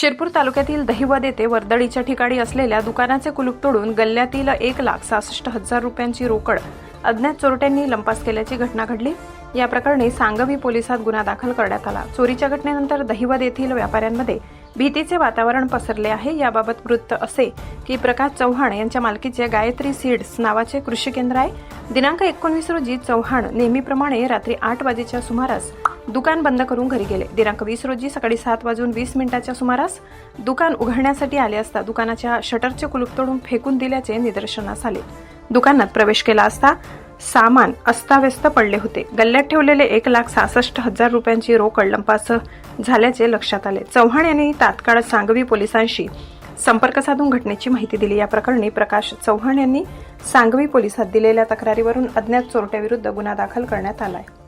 शिरपूर तालुक्यातील दहिवद येथे वर्दळीच्या ठिकाणी असलेल्या दुकानाचे कुलूप तोडून गल्ल्यातील एक लाख सहासष्ट हजार रुपयांची रोकड अज्ञात चोरट्यांनी लंपास केल्याची घटना घडली. या प्रकरणी सांगवी पोलिसात गुन्हा दाखल करण्यात आला. चोरीच्या घटनेनंतर दहिवद येथील व्यापाऱ्यांमध्ये भीतीचे वातावरण पसरले आहे. याबाबत वृत्त असे की प्रकाश चव्हाण यांच्या मालकीचे गायत्री सीड्स नावाचे कृषी केंद्र आहे. दिनांक एकोणवीस रोजी चव्हाण नेहमीप्रमाणे रात्री आठ वाजेच्या सुमारास दुकान बंद करून घरी गेले. दिनांक वीस रोजी सकाळी सात वाजून वीस मिनिटाच्या सुमारास दुकान उघडण्यासाठी आले असता दुकानाच्या शटरचे कुलूप तोडून फेकून दिल्याचे निदर्शनास आले. दुकानात प्रवेश केला असता सामान अस्ताव्यस्त पडले होते. गल्ल्यात ठेवलेले एक लाख सहासष्ट हजार रुपयांची रोकड लंपास झाल्याचे लक्षात आले. चव्हाण यांनी तात्काळ सांगवी पोलिसांशी संपर्क साधून घटनेची माहिती दिली. या प्रकरणी प्रकाश चव्हाण यांनी सांगवी पोलिसात दिलेल्या तक्रारीवरून अज्ञात चोरट्याविरुद्ध गुन्हा दाखल करण्यात आला आहे